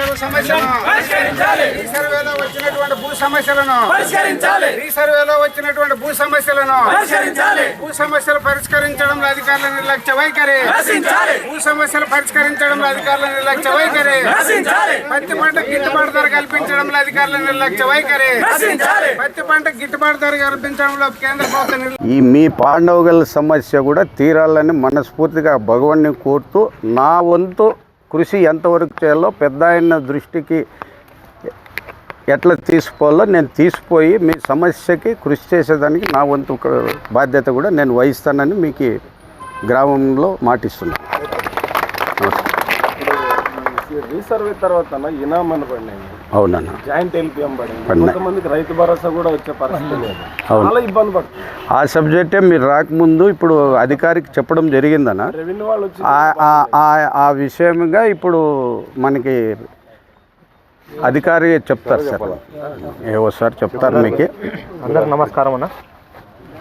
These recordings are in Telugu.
చెరువు సమస్యను రీసర్వేలో వచ్చినటువంటి భూ సమస్యలను రీసర్వేలో వచ్చినటువంటి భూ సమస్యలను భూ సమస్యలు పరిష్కరించడంలో అధికారుల నిర్లక్ష్య వైఖరి. భూ సమస్యలు పరిష్కరించడంలో అధికారుల నిర్లక్ష్య వైఖరి. పత్తి పంట గిట్టుబాటు ధర కల్పించడంలో అధికారుల నిర్లక్ష్య వైఖరి. పత్తి పంట గిట్టుబాటు ధర కల్పించడంలో కేంద్ర ప్రభుత్వం ఈ మీ పాండవుల సమస్య కూడా తీరాలని మనస్ఫూర్తిగా భగవాన్ని కోరుతూ నా వంతు కృషి ఎంతవరకు చేయాలో పెద్ద ఆయన దృష్టికి ఎట్లా తీసుకోవాలో నేను తీసిపోయి మీ సమస్యకి కృషి చేసేదానికి నా వంతు బాధ్యత కూడా నేను వహిస్తానని మీకు గ్రామంలో మాటిస్తున్నాను. రీసర్వే తర్వాత ఇనామని పడినాయి. అవునన్నా. జాయింట్ ఎల్పిఎం పడింది? పడినాయి. కొంతమందికి రైతు భరోసా కూడా వచ్చే పరిస్థితి లేదు. అవును. చాలా ఇబ్బంది పడుతుంది. ఆ సబ్జెక్టే మీరు రాకముందు ఇప్పుడు అధికారికి చెప్పడం జరిగిందనా రెవెన్యూ వాళ్ళు వచ్చి ఆ- ఆ- ఆ- ఆ విషయంగా ఇప్పుడు మనకి అధికారి చెప్తారు సార్. ఏవో సార్ చెప్తారు మీకు. అందరికి నమస్కారం అన్న.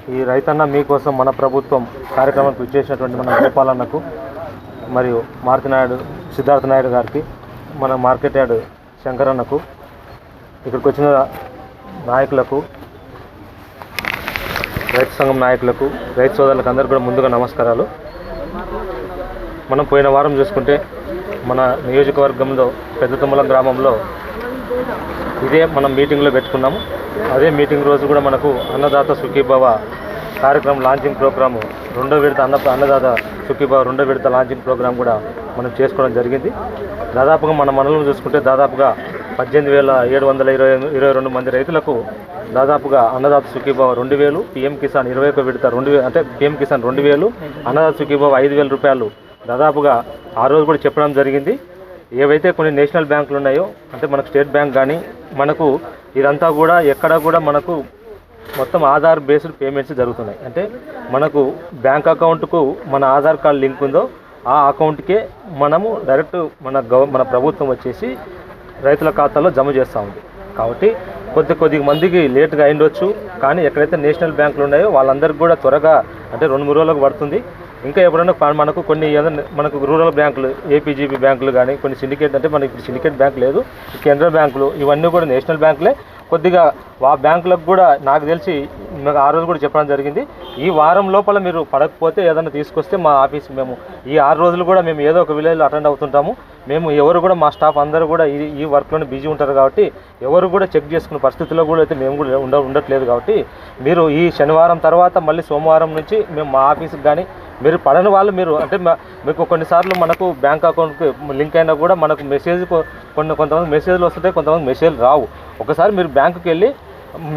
ఈ రైతన్న మీకోసం మన ప్రభుత్వం కార్యక్రమానికి ఇచ్చేసినటువంటి మన గోపాలన్నకు మరియు మారుతి నాయుడు సిద్ధార్థ నాయుడు గారికి మన మార్కెట్ యార్డ్ శంకరన్నకు ఇక్కడికి వచ్చిన నాయకులకు రైతు సంఘం నాయకులకు రైతు సోదరులకు అందరికీ కూడా ముందుగా నమస్కారాలు. మనం పోయిన వారం చూసుకుంటే మన నియోజకవర్గంలో పెద్దతుమ్మల గ్రామంలో ఇదే మనం మీటింగ్లో పెట్టుకున్నాము. అదే మీటింగ్ రోజు కూడా మనకు అన్నదాత సుఖీభవ కార్యక్రమం లాంచింగ్ ప్రోగ్రాము రెండో విడత అన్న అన్నదాత సుఖీభావ రెండో విడత లాంచింగ్ ప్రోగ్రాం కూడా మనం చేసుకోవడం జరిగింది. దాదాపుగా మన మనలను చూసుకుంటే దాదాపుగా పద్దెనిమిది వేల ఏడు వందల ఇరవై ఇరవై రెండు మంది రైతులకు దాదాపుగా అన్నదాత సుఖీభవ రెండు వేలు పిఎం కిసాన్ ఇరవై ఒక విడత రెండు వేలు అంటే పిఎం కిసాన్ రెండు వేలు అన్నదాత సుఖీభవ ఐదు వేల రూపాయలు దాదాపుగా ఆ రోజు కూడా చెప్పడం జరిగింది. ఏవైతే కొన్ని నేషనల్ బ్యాంకులు ఉన్నాయో అంటే మనకు స్టేట్ బ్యాంక్ కానీ మనకు ఇదంతా కూడా ఎక్కడ కూడా మనకు మొత్తం ఆధార్ బేస్డ్ పేమెంట్స్ జరుగుతున్నాయి. అంటే మనకు బ్యాంక్ అకౌంట్కు మన ఆధార్ కార్డు లింక్ ఉందో ఆ అకౌంట్కే మనము డైరెక్ట్ మన గవ మన ప్రభుత్వం వచ్చేసి రైతుల ఖాతాలో జమ చేస్తూ ఉంది. కాబట్టి కొద్ది కొద్ది మందికి లేట్గా అయిండొచ్చు కానీ ఎక్కడైతే నేషనల్ బ్యాంకులు ఉన్నాయో వాళ్ళందరికీ కూడా త్వరగా అంటే రెండు మూడు రోజులకు పడుతుంది. ఇంకా ఎప్పుడైనా మనకు కొన్ని ఏదైనా మనకు రూరల్ బ్యాంకులు ఏపీజీబీ బ్యాంకులు కానీ కొన్ని సిండికేట్ అంటే మనకి ఇప్పుడు సిండికేట్ బ్యాంక్ లేదు కేంద్ర బ్యాంకులు ఇవన్నీ కూడా నేషనల్ బ్యాంకులే. కొద్దిగా ఆ బ్యాంకులకు కూడా నాకు తెలిసి ఆ రోజు కూడా చెప్పడం జరిగింది. ఈ వారం లోపల మీరు పడకపోతే ఏదైనా తీసుకొస్తే మా ఆఫీస్ మేము ఈ ఆరు రోజులు కూడా మేము ఏదో ఒక విలేజ్లో అటెండ్ అవుతుంటాము. మేము ఎవరు కూడా మా స్టాఫ్ అందరూ కూడా ఈ ఈ వర్క్లోనే బిజీ ఉంటారు కాబట్టి ఎవరు కూడా చెక్ చేసుకునే పరిస్థితిలో కూడా అయితే మేము కూడా ఉండ ఉండట్లేదు కాబట్టి మీరు ఈ శనివారం తర్వాత మళ్ళీ సోమవారం నుంచి మేము మా ఆఫీస్కి కానీ మీరు పడని వాళ్ళు మీరు అంటే మీకు కొన్నిసార్లు మనకు బ్యాంక్ అకౌంట్కి లింక్ అయినా కూడా మనకు మెసేజ్ కొన్ని కొంతమంది మెసేజ్లు వస్తుంటాయి కొంతమంది మెసేజ్ రావు. ఒకసారి మీరు బ్యాంకుకి వెళ్ళి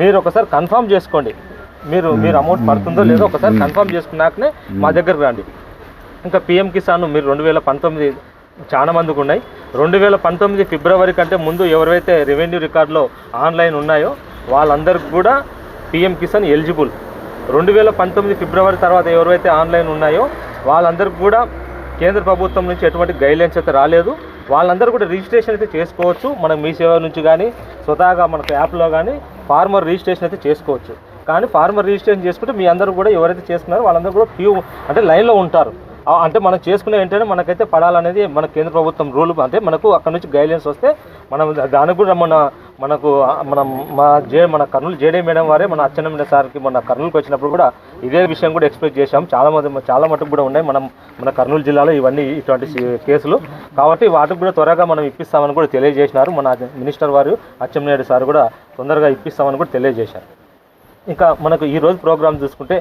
మీరు ఒకసారి కన్ఫర్మ్ చేసుకోండి. మీరు మీరు అమౌంట్ పడుతుందో లేదో ఒకసారి కన్ఫర్మ్ చేసుకున్నాకనే మా దగ్గరకు రండి. ఇంకా పిఎం కిసాన్ మీరు రెండు వేల పంతొమ్మిది చాలా మందికి ఉన్నాయి. రెండు వేల పంతొమ్మిది ఫిబ్రవరి కంటే ముందు ఎవరైతే రెవెన్యూ రికార్డులో ఆన్లైన్ ఉన్నాయో వాళ్ళందరికీ కూడా పిఎం కిసాన్ ఎలిజిబుల్. రెండు వేల పంతొమ్మిది ఫిబ్రవరి తర్వాత ఎవరైతే ఆన్లైన్ ఉన్నాయో వాళ్ళందరికీ కూడా కేంద్ర ప్రభుత్వం నుంచి ఎటువంటి గైడ్లైన్స్ అయితే రాలేదు. వాళ్ళందరూ కూడా రిజిస్ట్రేషన్ అయితే చేసుకోవచ్చు. మనం మీ సేవ నుంచి కానీ స్వతహాగా మనకు యాప్లో కానీ ఫార్మర్ రిజిస్ట్రేషన్ అయితే చేసుకోవచ్చు. కానీ ఫార్మర్ రిజిస్ట్రేషన్ చేసుకుంటే మీ అందరూ కూడా ఎవరైతే చేసుకున్నారో వాళ్ళందరూ కూడా క్యూ అంటే లైన్లో ఉంటారు. అంటే మనం చేసుకునే వెంటనే మనకైతే పడాలనేది మన కేంద్ర ప్రభుత్వం రూల్. అంటే మనకు అక్కడ నుంచి గైడ్లైన్స్ వస్తే మనం దానికి కూడా మన మనకు మనం మా జే మన కర్నూలు జేడీ మేడం వారే మన అచ్చెన్నమైన సార్కి మన కర్నూలుకి వచ్చినప్పుడు కూడా ఇదే విషయం కూడా ఎక్స్ప్రెస్ చేశాం. చాలా మంది చాలా మటుకు కూడా ఉన్నాయి. మనం మన కర్నూలు జిల్లాలో ఇవన్నీ ఇటువంటి కేసులు. కాబట్టి వాటికి కూడా త్వరగా మనం ఇప్పిస్తామని కూడా తెలియజేసినారు. మన మినిస్టర్ వారు అచ్చెన్నాయుడు సార్ కూడా తొందరగా ఇప్పిస్తామని కూడా తెలియజేశారు. ఇంకా మనకు ఈరోజు ప్రోగ్రామ్ చూసుకుంటే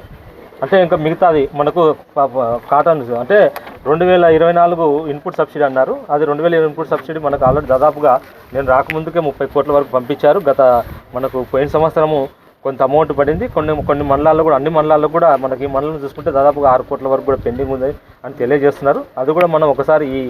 అంటే ఇంకా మిగతాది మనకు కాటన్ అంటే రెండు వేల ఇరవై నాలుగు ఇన్పుట్ సబ్సిడీ అన్నారు. అది రెండు వేల ఇన్పుట్ సబ్సిడీ మనకు ఆల్రెడీ దాదాపుగా నేను రాకముందుకే ముప్పై కోట్ల వరకు పంపించారు. గత మనకు పోయిన సంవత్సరము కొంత అమౌంట్ పడింది. కొన్ని కొన్ని మండలాల్లో కూడా అన్ని మండలాల్లో కూడా మనకి ఈ మండలం చూసుకుంటే దాదాపుగా ఆరు కోట్ల వరకు కూడా పెండింగ్ ఉంది అని తెలియజేస్తున్నారు. అది కూడా మనం ఒకసారి ఈ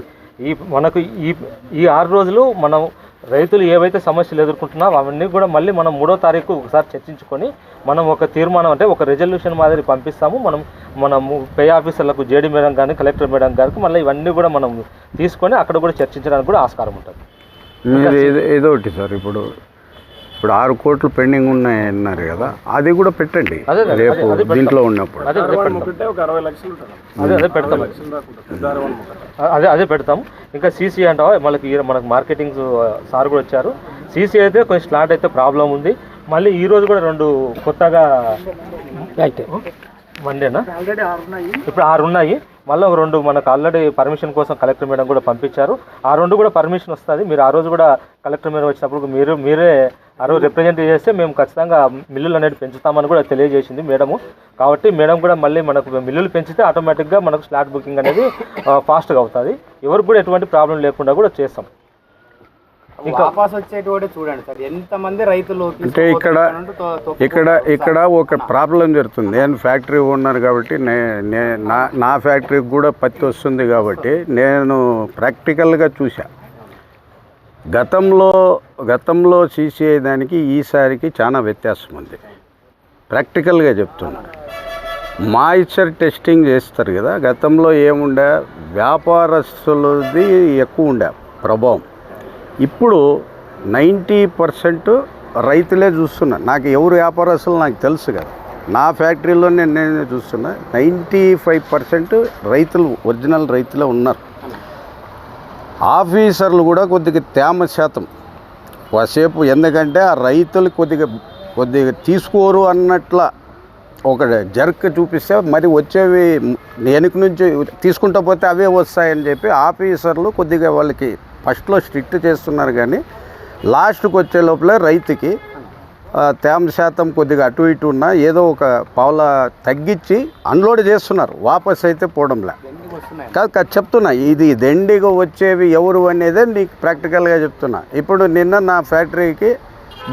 ఈ మనకు ఈ ఈ ఆరు రోజులు మనం రైతులు ఏవైతే సమస్యలు ఎదుర్కొంటున్నారో అవన్నీ కూడా మళ్ళీ మనం మూడో తారీఖు ఒకసారి చర్చించుకొని మనం ఒక తీర్మానం అంటే ఒక రెజల్యూషన్ మాదిరి పంపిస్తాము. మనం మనం పే ఆఫీసర్లకు జేడీ మేడం కానీ కలెక్టర్ మేడం గారికి మళ్ళీ ఇవన్నీ కూడా మనం తీసుకొని అక్కడ కూడా చర్చించడానికి కూడా ఆస్కారం ఉంటుంది. ఇదొకటి సార్ ఇప్పుడు ఇప్పుడు ఆరు కోట్లు పెండింగ్ ఉన్నాయి అన్నారు కదా అది కూడా పెట్టండి. అదే, అదే, రేపు. దీంట్లో ఉన్నప్పుడు. అదే అదే పెడతాం. అదే అదే పెడతాం. దారవన్ ఒకటి అదే అదే పెడతాం. ఇంకా సీసీ అంటావా? మనకి మనకు మార్కెటింగ్ సార్ కూడా వచ్చారు. సీసీ అయితే కొంచెం స్లాట్ అయితే ప్రాబ్లం ఉంది. మళ్ళీ ఈ రోజు కూడా రెండు కొత్తగా మండేనా ఇప్పుడు ఆరు ఉన్నాయి మళ్ళీ ఒక రెండు మనకు ఆల్రెడీ పర్మిషన్ కోసం కలెక్టర్ మేడం కూడా పంపించారు. ఆ రెండు కూడా పర్మిషన్ వస్తుంది. మీరు ఆ రోజు కూడా కలెక్టర్ మేడం వచ్చినప్పుడు మీరు మీరే ఆ రోజు రిప్రజెంట్ చేస్తే మేము ఖచ్చితంగా మిల్లులు అనేది పెంచుతామని కూడా తెలియజేసింది మేడము కాబట్టి మేడం కూడా మళ్ళీ మనకు మిల్లులు పెంచితే ఆటోమేటిక్గా మనకు స్లాట్ బుకింగ్ అనేది ఫాస్ట్గా అవుతుంది. ఎవరికి కూడా ఎటువంటి ప్రాబ్లం లేకుండా కూడా చేస్తాం. వాపస్ చూడండి సార్. ఎంత మంది రైతులు అంటే ఇక్కడ ఇక్కడ ఇక్కడ ఒక ప్రాబ్లం జరుగుతుంది. నేను ఫ్యాక్టరీ ఓనర్ కాబట్టి నే నే ఫ్యాక్టరీకి కూడా పత్తి వస్తుంది కాబట్టి నేను ప్రాక్టికల్గా చూసా గతంలో గతంలో సీసీఐ దానికి ఈసారికి చాలా వ్యత్యాసం ఉంది. ప్రాక్టికల్గా చెప్తున్నా. మాయిశ్చర్ టెస్టింగ్ చేస్తారు కదా గతంలో ఏముండే? వ్యాపారస్తులది ఎక్కువ ఉండే ప్రభావం. ఇప్పుడు నైంటీ పర్సెంట్ రైతులే చూస్తున్నా. నాకు ఎవరు వ్యాపారస్తులు నాకు తెలుసు కదా. నా ఫ్యాక్టరీలో నేను నేను చూస్తున్నా. నైంటీ ఫైవ్ పర్సెంట్ రైతులు ఒరిజినల్ రైతులే ఉన్నారు. ఆఫీసర్లు కూడా కొద్దిగా తేమ శాతం. కాసేపు ఎందుకంటే ఆ రైతులు కొద్దిగా కొద్దిగా తీసుకోరు అన్నట్ల ఒక జర్క్ చూపిస్తే మరి వచ్చేవి వెనుక నుంచి తీసుకుంటా పోతే అవే వస్తాయని చెప్పి ఆఫీసర్లు కొద్దిగా వాళ్ళకి ఫస్ట్లో స్ట్రిక్ట్ చేస్తున్నారు కానీ లాస్ట్కి వచ్చే లోపల రైతుకి తేమ శాతం కొద్దిగా అటు ఇటు ఉన్నా ఏదో ఒక పావుల తగ్గించి అన్లోడ్ చేస్తున్నారు. వాపస్ అయితే పోవడంలే. కాదు కాదు చెప్తున్నా ఇది దండిగా వచ్చేవి ఎవరు అనేదే నీకు ప్రాక్టికల్గా చెప్తున్నా. ఇప్పుడు నిన్న నా ఫ్యాక్టరీకి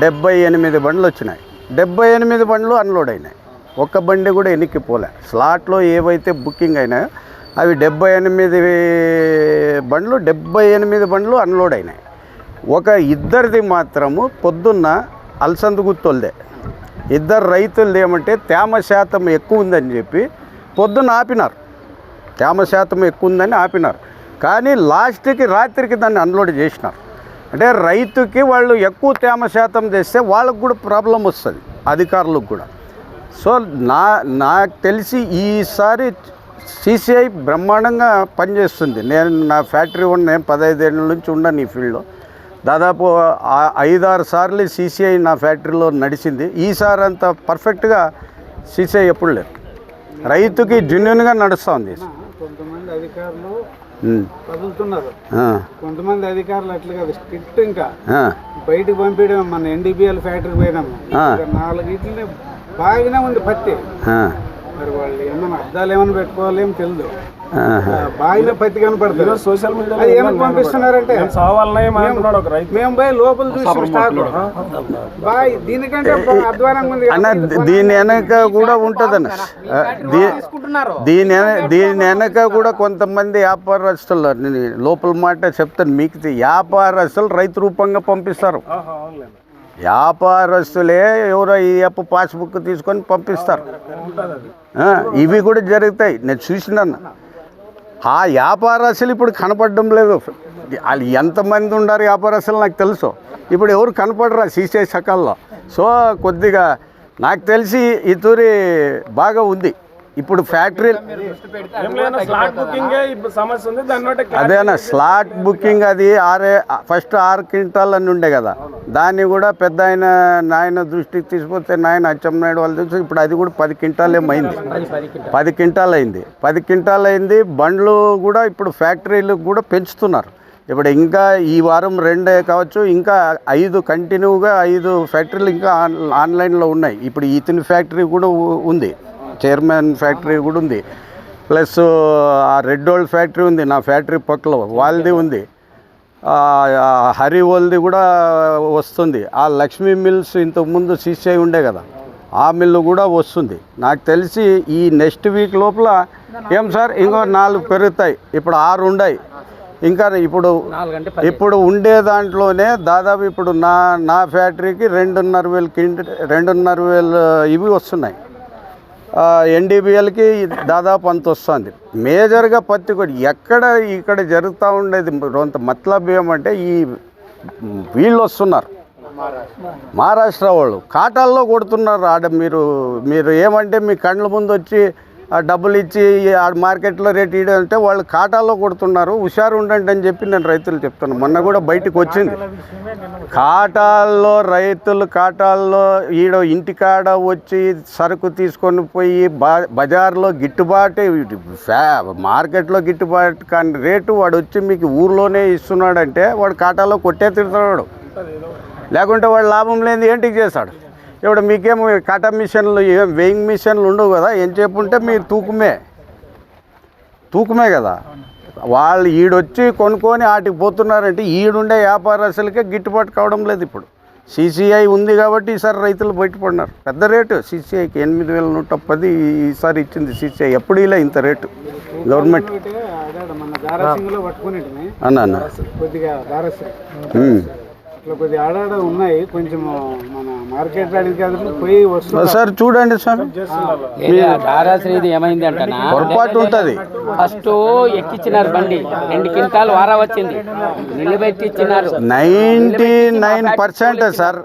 డెబ్బై ఎనిమిది బండ్లు వచ్చినాయి. డెబ్బై ఎనిమిది బండ్లు అన్లోడ్ అయినాయి. ఒక్క బండి కూడా ఎన్నికి పోలే స్లాట్లో ఏవైతే బుకింగ్ అయినాయో అవి డెబ్బై ఎనిమిది బండ్లు డెబ్బై ఎనిమిది బండ్లు అన్లోడ్ అయినాయి. ఒక ఇద్దరిది మాత్రము పొద్దున్న అలసంద గుత్తోల్దే. ఇద్దరు రైతులది ఏమంటే తేమ శాతం ఎక్కువ ఉందని చెప్పి పొద్దున్న ఆపినారు. తేమ శాతం ఎక్కువ ఉందని ఆపినారు. కానీ లాస్ట్కి రాత్రికి దాన్ని అన్లోడ్ చేసినారు. అంటే రైతుకి వాళ్ళు ఎక్కువ తేమ శాతం చేస్తే వాళ్ళకు కూడా ప్రాబ్లం వస్తుంది అధికారులకు కూడా. సో నా నాకు తెలిసి ఈసారి సీసీఐ బ్రహ్మాండంగా పనిచేస్తుంది. నేను నా ఫ్యాక్టరీ ఉన్న నేను పదహైదేళ్ళ నుంచి ఉన్నాను ఈ ఫీల్డ్లో. దాదాపు ఐదారు సార్లు సీసీఐ నా ఫ్యాక్టరీలో నడిచింది. ఈసారి అంత పర్ఫెక్ట్గా సీసీఐ ఎప్పుడు లేదు. రైతుకి జెన్యున్గా నడుస్తుంది కొంతమంది అధికారులు. కదులుతున్నారు. కొంతమంది అధికారులు అట్లా కాదు స్ట్రిక్ట్ ఇంకా. బయటకు పంపించడం మన ఎన్డీబీఎల్ ఫ్యాక్టరీకి పోయినాము. నాలుగు ఇట్లని బాగానే ఉంది పత్తి. మరి వాళ్ళు ఏమైనా అద్దాలు ఏమైనా పెట్టుకోవాలేమో తెలియదు బాగానే పత్తి కనపడుతుంది సోషల్ మీడియాలో అది ఏమని పంపిస్తున్నారంటే మేము పోయి లోపల చూసి స్టాక్ బాయ్ దీనికంటే అధ్వానంగా ఉంది అన్న దీని వెనక కూడా ఉంటుందన్న. దీని దీని వెనక కూడా కొంతమంది వ్యాపారస్తులు నేను లోపల మాట చెప్తాను మీకు వ్యాపారస్తులు రైతు రూపంగా పంపిస్తారు. వ్యాపారస్తులే ఎవరో ఈ అప్పు పాస్బుక్ తీసుకొని పంపిస్తారు. ఇవి కూడా జరుగుతాయి. నేను చూసినాను. ఆ వ్యాపారస్తులు ఇప్పుడు కనపడడం లేదు. వాళ్ళు ఎంతమంది ఉన్నారు వ్యాపారస్తులు నాకు తెలుసు. ఇప్పుడు ఎవరు కనపడరా సీసీ సకాల్లో? సో కొద్దిగా నాకు తెలిసి ఈ తూరి బాగా ఉంది. ఇప్పుడు ఫ్యాక్టరీ అదేనా స్లాట్ బుకింగ్ అది ఆరే ఫస్ట్ ఆరు క్వింటాల్ అని ఉండే కదా. దాన్ని కూడా పెద్ద ఆయన నాయన దృష్టికి తీసుకొస్తే నాయన అచ్చెన్నాయుడు వాళ్ళు చూసి ఇప్పుడు అది కూడా పది క్వింటాల్ ఏమైంది పది క్వింటాల్ అయింది. పది క్వింటాల్ అయింది బండ్లు కూడా ఇప్పుడు ఫ్యాక్టరీలు కూడా పెంచుతున్నారు. ఇప్పుడు ఇంకా ఈ వారం రెండే కావచ్చు ఇంకా ఐదు కంటిన్యూగా ఐదు ఫ్యాక్టరీలు ఇంకా ఆన్ ఆన్లైన్లో ఉన్నాయి. ఇప్పుడు ఈతిని ఫ్యాక్టరీ కూడా ఉంది. చైర్మన్ ఫ్యాక్టరీ కూడా ఉంది. ప్లస్ ఆ రెడ్ ఓల్డ్ ఫ్యాక్టరీ ఉంది నా ఫ్యాక్టరీ పక్కలో వాళ్ళది ఉంది. హరి ఓల్ది కూడా వస్తుంది. ఆ లక్ష్మీ మిల్స్ ఇంతకుముందు సీసీ ఉండే కదా ఆ మిల్లు కూడా వస్తుంది. నాకు తెలిసి ఈ నెక్స్ట్ వీక్ లోపల ఏం సార్ ఇంకో నాలుగు పెరుగుతాయి. ఇప్పుడు ఆరు ఉన్నాయి ఇంకా ఇప్పుడు ఇప్పుడు ఉండే దాంట్లోనే దాదాపు ఇప్పుడు నా నా ఫ్యాక్టరీకి రెండున్నర వేలు కింట రెండున్నర వేలు ఇవి వస్తున్నాయి. ఎన్డీబీఎల్కి దాదాపు అంత వస్తుంది. మేజర్గా పత్తి కూడా ఎక్కడ ఇక్కడ జరుగుతూ ఉండేది కొంత మతలబ్ ఏమంటే ఈ వీళ్ళు వస్తున్నారు. మహారాష్ట్ర వాళ్ళు. కాటాల్లో కొడుతున్నారు ఆడ మీరు మీరు ఏమంటే మీ కళ్ళ ముందు వచ్చి డబ్బులు ఇచ్చి ఆడ మార్కెట్లో రేట్ ఇవ్వడం అంటే వాళ్ళు కాటాల్లో కొడుతున్నారు. హుషారు ఉండండి అని చెప్పి నేను రైతులు చెప్తాను మొన్న కూడా బయటకు వచ్చింది. కాటాల్లో రైతులు కాటాల్లో ఈడ ఇంటికాడ వచ్చి సరుకు తీసుకొని పోయి బా బజార్లో గిట్టుబాటు ఫ్యా మార్కెట్లో గిట్టుబాటు కానీ రేటు వాడు వచ్చి మీకు ఊర్లోనే ఇస్తున్నాడంటే వాడు కాటాల్లో కొట్టే తిడతాడు. లేకుంటే వాడు లాభం లేని ఏంటికి చేస్తాడు? ఇప్పుడు మీకేమో కటా మిషన్లు ఏం వెయింగ్ మిషన్లు ఉండవు కదా ఏం చెప్పుంటే మీరు తూకమే. తూకమే కదా. వాళ్ళు ఈడొచ్చి కొనుక్కొని ఆటికి పోతున్నారంటే ఈడుండే వ్యాపారస్తులకే గిట్టుబాటు కావడం లేదు ఇప్పుడు. సీసీఐ ఉంది కాబట్టి ఈసారి రైతులు బయటపడినారు. పెద్ద రేటు. సీసీఐకి ఎనిమిది వేల నూట పది ఈసారి ఇచ్చింది సీసీఐ. ఎప్పుడు ఇలా ఇంత రేటు? గవర్నమెంట్. అన్న అన్న. ఇట్లా కొద్దిగా ఆడాడ ఉన్నాయి. కొంచెం మన మార్కెట్ అడిగి పోయి వస్తుంది? సార్ చూడండి సార్. ఏమైంది అంటనా పొరపాటు ఉంటుంది. ఫస్ట్ ఎక్కిచ్చినారు బండి. రెండు క్వింటాల్ వారా వచ్చింది. నిలబెట్టి ఇచ్చినారు నైంటీ నైన్ పర్సెంట్ సార్.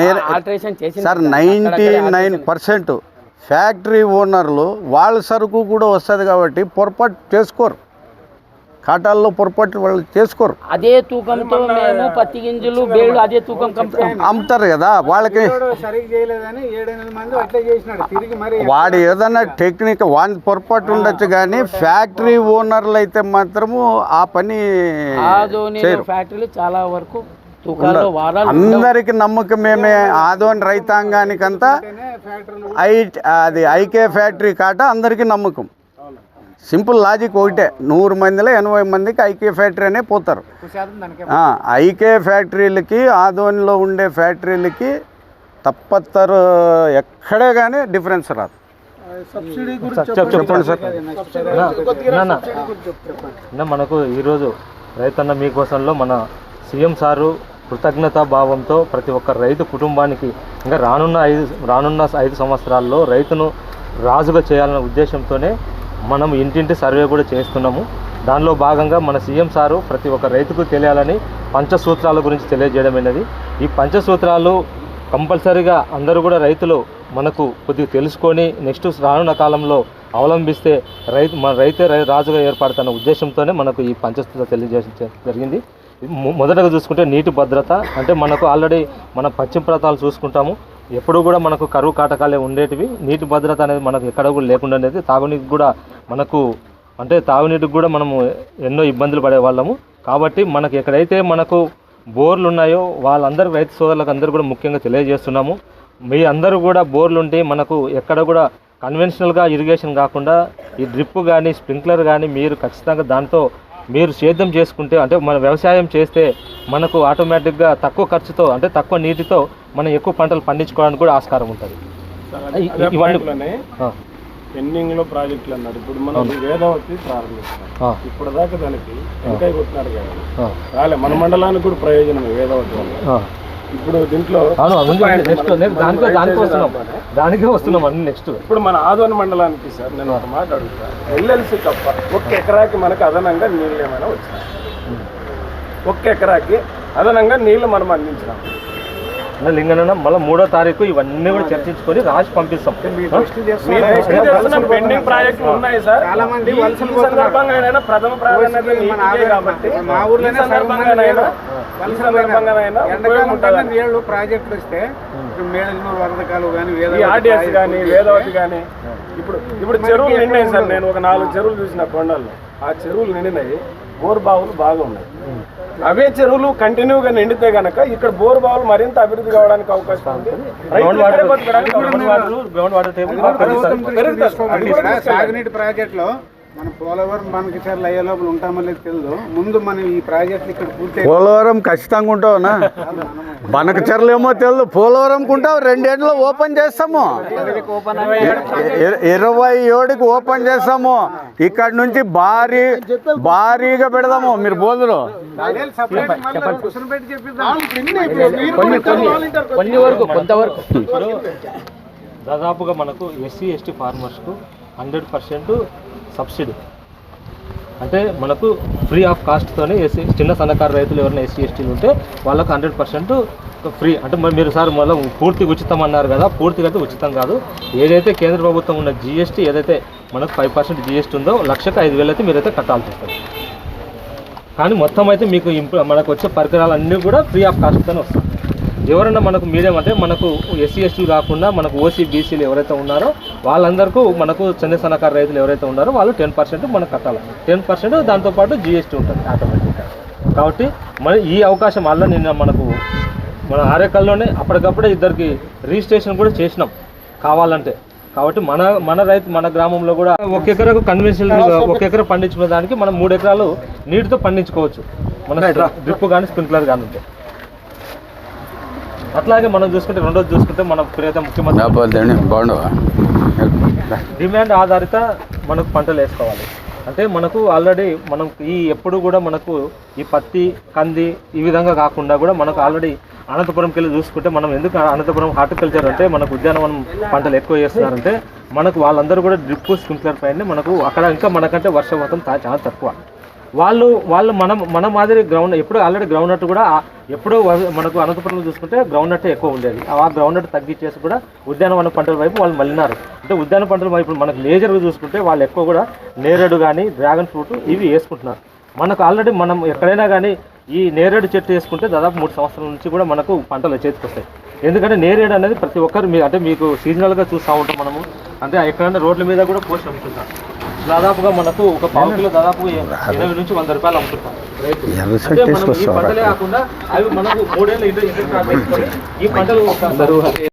నేను ఆల్టరేషన్ చేసి sir ninety nine percent. Factory ఓనర్లు వాళ్ళ సరుకు కూడా వస్తుంది కాబట్టి పొరపాటు చేసుకోరు. కాటాల్లో పొరపాటు వాళ్ళు చేసుకోరు. అదే తూకంతో మేము పత్తి గింజలు బేళ్ళు అదే తూకం అమ్ముతారు కదా వాళ్ళకి వాడు ఏదైనా టెక్నిక్ వాని పొరపాటు ఉండొచ్చు కానీ ఫ్యాక్టరీ ఓనర్లు అయితే మాత్రము ఆ పని ఫ్యాక్టరీలు చాలా వరకు అందరికి నమ్మకమేమే ఆదోని రైతాంగానికంతా ఐ అది ఐకే ఫ్యాక్టరీ కాట అందరికీ నమ్మకం. సింపుల్ లాజిక్ ఒకటే. నూరు మందిలో ఎనభై మందికి ఐకే ఫ్యాక్టరీ అనే పోతారు ఆ, ఐకే ఫ్యాక్టరీలకి ఆదోనిలో ఉండే ఫ్యాక్టరీలకి తప్పత్తరు ఎక్కడే కానీ డిఫరెన్స్ రాదు. చెప్పండి సార్. మనకు ఈరోజు రైతన్న మీకోసంలో మన సీఎం సారు కృతజ్ఞతా భావంతో ప్రతి ఒక్క రైతు కుటుంబానికి ఇంకా రానున్న ఐదు రానున్న ఐదు సంవత్సరాల్లో రైతును రాజుగా చేయాలనే ఉద్దేశంతోనే మనం ఇంటింటి సర్వే కూడా చేస్తున్నాము దానిలో భాగంగా మన సీఎం సారు ప్రతి ఒక్క రైతుకు తెలియాలని పంచసూత్రాల గురించి తెలియజేయడం అనేది ఈ పంచసూత్రాలు కంపల్సరీగా అందరూ కూడా రైతులు మనకు కొద్దిగా తెలుసుకొని నెక్స్ట్ రానున్న కాలంలో అవలంబిస్తే రైతు మన రైతే రాజుగా ఏర్పడుతున్న ఉద్దేశంతోనే మనకు ఈ పంచసూత్ర తెలియజేయడం జరిగింది. మొదటగా చూసుకుంటే నీటి భద్రత అంటే మనకు ఆల్రెడీ మన పశ్చిమ ప్రాంతాలు చూసుకుంటాము. ఎప్పుడు కూడా మనకు కరువు కాటకాలే ఉండేటివి. నీటి భద్రత అనేది మనకు ఎక్కడ కూడా లేకుండా ఉండేది. తాగునీటికి కూడా మనకు అంటే తాగునీటికి కూడా మనము ఎన్నో ఇబ్బందులు పడేవాళ్ళము. కాబట్టి మనకు ఎక్కడైతే మనకు బోర్లు ఉన్నాయో వాళ్ళందరూ రైతు సోదరులకు అందరూ కూడా ముఖ్యంగా తెలియజేస్తున్నాము. మీ అందరూ కూడా బోర్లు ఉంటే మనకు ఎక్కడ కూడా కన్వెన్షనల్గా ఇరిగేషన్ కాకుండా ఈ డ్రిప్ కానీ స్ప్రింక్లర్ కానీ మీరు ఖచ్చితంగా దాంతో మీరు సేద్యం చేసుకుంటే అంటే మన వ్యవసాయం చేస్తే మనకు ఆటోమేటిక్గా తక్కువ ఖర్చుతో అంటే తక్కువ నీటితో మనం ఎక్కువ పంటలు పండించుకోవడానికి కూడా ఆస్కారం ఉంటుంది. ఇవన్నీ లో ప్రాజెక్టులు అన్నారు. ఇప్పుడు మనం వేదవతి ప్రారంభిస్తాం. ఇప్పుడు దాకా దానికి వెంకాయ కొట్టినారు కానీ రాలే మన మండలానికి కూడా ప్రయోజనం వేదవతి వల్ల. ఇప్పుడు దీంట్లో నెక్స్ట్ దానికే దానికే వస్తున్నాం. దానికే వస్తున్నాం అన్ని నెక్స్ట్. ఇప్పుడు మన ఆదోని మండలానికి సార్ నేను ఒక మాట అడుగుతా. ఎల్ఎల్సి తప్ప ఒక్క ఎకరాకి మనకు అదనంగా నీళ్ళు ఏమైనా వచ్చినాయి ఒక్క ఎకరాకి అదనంగా నీళ్ళు మనం అందించినాం. లింగనన్న మళ్ళీ మూడో తారీఖు ఇవన్నీ కూడా చర్చించుకొని రాసి పంపిస్తాం? పెండింగ్ ప్రాజెక్టులు ఉన్నాయి సార్ ప్రథమ ప్రాధాన్యత కాబట్టి మా ప్రాజెక్టులు వస్తే వరదకాలు కానీ ఈ ఆర్డిఎస్ కానీ వేదవతి కానీ ఇప్పుడు ఇప్పుడు చెరువులు నిండాయి సార్ నేను ఒక నాలుగు చెరువులు చూసిన కొండల్లో. ఆ చెరువులు నిండినాయి. బోర్ బావులు బాగా ఉన్నాయి. అవే చెరువులు కంటిన్యూగా నిండితే గనక ఇక్కడ బోర్ బావులు మరింత అభివృద్ధి కావడానికి అవకాశం ఉంది. గ్రౌండ్ వాటర్ పెరుగుతుంది. సాగునీటి ప్రాజెక్టులో మన పోలవరం మనకి చర్ల అయ్యే లోపల ఉంటామో లేదు తెలియదు ముందు మనం ఈ ప్రాజెక్టులు ఇక్కడ పూర్తి పోలవరం ఖచ్చితంగా ఉంటావునా? మనకు చెరలేమో తెలియదు పోలవరంకు ఉంటావు రెండేళ్ళు ఓపెన్ చేస్తాము. ఇరవై ఏడుకి ఓపెన్ చేస్తాము. ఇక్కడ నుంచి భారీ భారీగా పెడదాము. మీరు కొన్ని కొన్ని వరకు కొంతవరకు. దాదాపుగా మనకు ఎస్సీ ఎస్టీ ఫార్మర్స్కు హండ్రెడ్ పర్సెంట్ సబ్సిడీ. అంటే మనకు ఫ్రీ ఆఫ్ కాస్ట్తోనే ఎస్సీ చిన్న సన్నకారు రైతులు ఎవరైనా ఎస్సీ ఎస్టీలు ఉంటే వాళ్ళకు హండ్రెడ్ పర్సెంట్ ఫ్రీ. అంటే మరి మీరు సార్ మళ్ళీ పూర్తి ఉచితం అన్నారు కదా పూర్తిగా అయితే ఉచితం కాదు. ఏదైతే కేంద్ర ప్రభుత్వం ఉన్న జీఎస్టీ ఏదైతే మనకు ఫైవ్ పర్సెంట్ జీఎస్టీ ఉందో లక్షకు ఐదు వేలు అయితే మీరైతే కట్టాల్సి వస్తుంది. కానీ మొత్తం అయితే మీకు ఇంప్రూ మనకు వచ్చే పరికరాలన్నీ కూడా ఫ్రీ ఆఫ్ కాస్ట్తోనే వస్తాయి. ఎవరైనా మనకు మీడియం అంటే మనకు ఎస్సీ ఎస్టీలు కాకుండా మనకు ఓసీ బీసీలు ఎవరైతే ఉన్నారో వాళ్ళందరికీ మనకు చిన్న సన్నకారు రైతులు ఎవరైతే ఉన్నారో వాళ్ళు టెన్ పర్సెంట్ మనకు కట్టాలి. టెన్ పర్సెంట్ దాంతోపాటు జీఎస్టీ ఉంటుంది ఆటోమేటిక్గా. కాబట్టి మన ఈ అవకాశం వల్ల నిన్న మనకు మన ఆరేకల్లోనే అప్పటికప్పుడే ఇద్దరికి రిజిస్ట్రేషన్ కూడా చేసినాం కావాలంటే. కాబట్టి మన మన రైతు మన గ్రామంలో కూడా ఒక ఎకరకు కన్వెన్షనల్ ఒక ఎకర పండించుకునే దానికి మనం మూడు ఎకరాలు నీటితో పండించుకోవచ్చు. మన డ్రిప్ కానీ స్ప్రింక్లర్ కానీ ఉంటే. అట్లాగే మనం చూసుకుంటే రెండోది చూసుకుంటే మన ప్రియత ముఖ్యమంత్రి. బాగుండవా? డిమాండ్ ఆధారిత మనకు పంటలు వేసుకోవాలి. అంటే మనకు ఆల్రెడీ మనం ఈ ఎప్పుడు కూడా మనకు ఈ పత్తి కంది ఈ విధంగా కాకుండా కూడా మనకు ఆల్రెడీ అనంతపురంకి వెళ్ళి చూసుకుంటే మనం ఎందుకు అనంతపురం హార్టికల్చర్ అంటే మనకు ఉద్యానవనం పంటలు ఎక్కువ చేస్తున్నారంటే మనకు వాళ్ళందరూ కూడా డ్రిప్ స్ప్రింక్లర్ పైన మనకు అక్కడ ఇంకా మనకంటే వర్షపాతం చాలా తక్కువ. వాళ్ళు వాళ్ళు మనం మన మాదిరి గ్రౌండ్ ఎప్పుడు ఆల్రెడీ గ్రౌండ్ నట్ కూడా ఎప్పుడో మనకు అనంతపురంలో చూసుకుంటే గ్రౌండ్ నట్ ఎక్కువ ఉండేది. ఆ గ్రౌండ్ నట్ తగ్గించేసి కూడా ఉద్యానవన పంటల వైపు వాళ్ళు మళ్ళినారు. అంటే ఉద్యాన పంటల వైపు మనకు లేజర్గా చూసుకుంటే వాళ్ళు ఎక్కువ కూడా నేరేడు కానీ డ్రాగన్ ఫ్రూట్ ఇవి వేసుకుంటున్నారు. మనకు ఆల్రెడీ మనం ఎక్కడైనా కానీ ఈ నేరేడు చెట్టు వేసుకుంటే దాదాపు మూడు సంవత్సరాల నుంచి కూడా మనకు పంటలు చేతికి వస్తాయి. ఎందుకంటే నేరేడు అనేది ప్రతి ఒక్కరు మీ అంటే మీకు సీజనల్గా చూస్తూ ఉంటాం మనము. అంటే ఎక్కడైనా రోడ్ల మీద కూడా పోస్ట్ అమ్ముతుంటాం దాదాపుగా మనకు ఒక పావు కిలో దాదాపు ఇరవై నుంచి వంద రూపాయలు అమ్ముతుంటాం. రైతు. పంటలే కాకుండా అవి మనకు మూడేళ్ళు ఈ పంటలు